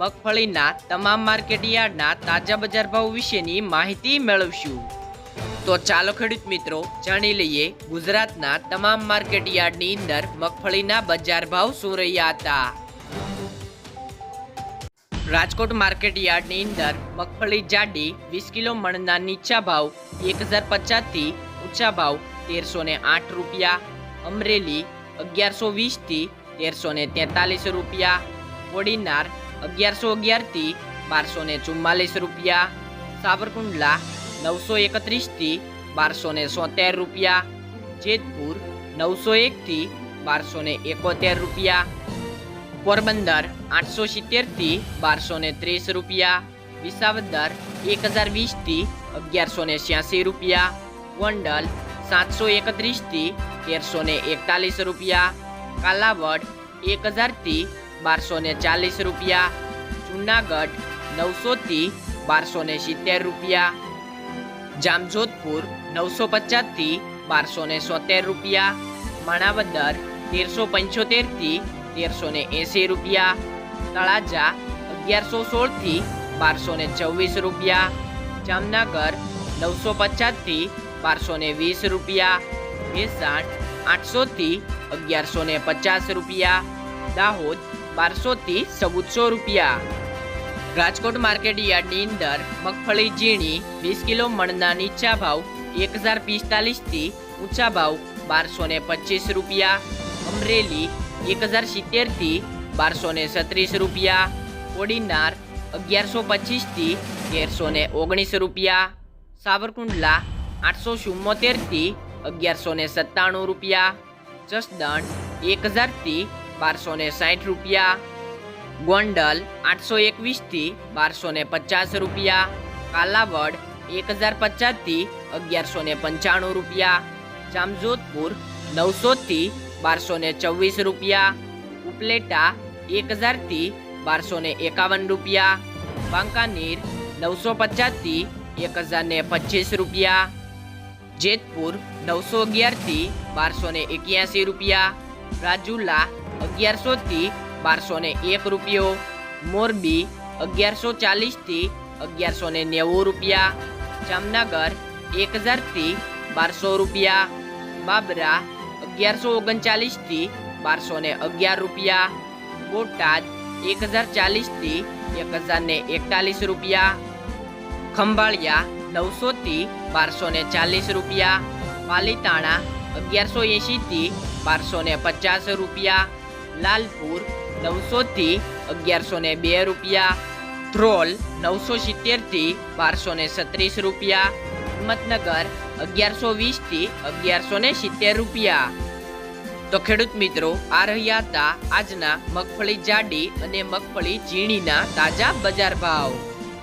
મગફળીના તમામ માર્કેટ યાર્ડના તાજા બજાર ભાવ વિશેની માહિતી મેળવશું. તો ચાલો ખેડૂત મિત્રો, જાણી લઈએ ગુજરાતના તમામ માર્કેટ યાર્ડની અંદર મગફળીના બજાર ભાવ શું રહ્યા હતા. રાજકોટ માર્કેટ યાર્ડની અંદર મગફળી જાડી વીસ કિલો મણના નીચા ભાવ એક હજાર પચાસથી ઊંચા ભાવ તેરસો ને આઠ રૂપિયા, અમરેલી અગિયારસો વીસથી તેરસો ને તેતાલીસ રૂપિયા કોડીનાર અગિયારસો અગિયારથી બારસો ને ચુમ્માલીસ રૂપિયા. સાવરકુંડલા નવસો એકત્રીસથી બારસો ને સોતેર રૂપિયા. જેતપુર નવસો એકથી બારસો ને એકોતેર રૂપિયા. પોરબંદર આઠસો સિત્તેરથી બારસો ને ત્રીસ રૂપિયા. વિસાવદર એક હજાર વીસથી અગિયારસો ને છ્યાસી રૂપિયા. ગોંડલ સાતસો એકત્રીસથી તેરસો ને એકતાલીસ રૂપિયા. કાલાવડ એક હજારથી બારસો ને ચાલીસ રૂપિયા, જુનાગઢ નવસોથી બારસો ને સિત્તેર રૂપિયા, જામજોધપુર નવસો પચાસથી બારસો ને સોતેર રૂપિયા, માણાવદર તેરસો પંચોતેરથી તેરસો ને એંસી રૂપિયા, તળાજા અગિયારસો સોળથી બારસો ને ચોવીસ રૂપિયા, જામનગર નવસો પચાસથી બારસો ને વીસ રૂપિયા, ભેસાણ આઠસોથી અગિયારસો ને પચાસ રૂપિયા દાહોદ બારસોથી ચૌદસો રૂપિયા. રાજકોટ માર્કેટ યાર્ડની અંદર મગફળી ઝીણી, વીસ કિલો મણના નીચા ભાવ એક હજાર પિસ્તાલીસથી ઊંચા ભાવ બારસો ને પચીસ રૂપિયા. અમરેલી એક હજાર સિત્તેરથી બારસો ને છત્રીસ રૂપિયા. કોડીનાર અગિયારસો પચીસથી તેરસો ને ઓગણીસ રૂપિયા. સાવરકુંડલા આઠસો ચુમ્મોતેરથી અગિયારસો ને સત્તાણું રૂપિયા. જસદણ એક હજારથી બારસો ને સાઠ રૂપિયા, ગોંડલ આઠસો એકવીસથી બારસો ને પચાસ રૂપિયા, કાલાવડ એક હજાર પચાસથી અગિયારસો ને પંચાણું રૂપિયા, જામજોધપુર નવસોથી બારસો ને ચોવીસ રૂપિયા, ઉપલેટા એક હજારથી બારસો ને એકાવન રૂપિયા બાંકાનેર નવસો પચાસથી એક હજાર ને પચીસ રૂપિયા, જેતપુર નવસો અગિયારથી બારસો ને એક્યાસી રૂપિયા, રાજુલા અગિયારસોથી બારસો ને એક રૂપિયો. મોરબી અગિયારસો ચાલીસથી અગિયારસો ને નેવું રૂપિયા. જામનગર એક હજારથી બારસો રૂપિયા. બાબરા અગિયારસો ઓગણચાલીસથી બારસો ને અગિયાર રૂપિયા. બોટાદ એક હજાર ચાલીસથી એક હજાર ને એકતાલીસ રૂપિયા. ખંભાળિયા નવસોથી બારસો ને ચાલીસ રૂપિયા. પાલીતાણા અગિયારસો એંશીથી બારસો ને પચાસ રૂપિયા. લાલપુર નવસોથી અગિયારસો ને બે રૂપિયા, ધ્રોલ નવસો સિત્તેરથી બારસો ને છત્રીસ રૂપિયા, હિંમતનગર અગિયારસો વીસથી અગિયારસો ને સિત્તેર રૂપિયા. તો ખેડૂત મિત્રો, આ રહ્યા હતા આજના મગફળી જાડી અને મગફળી ઝીણીના તાજા બજાર ભાવ.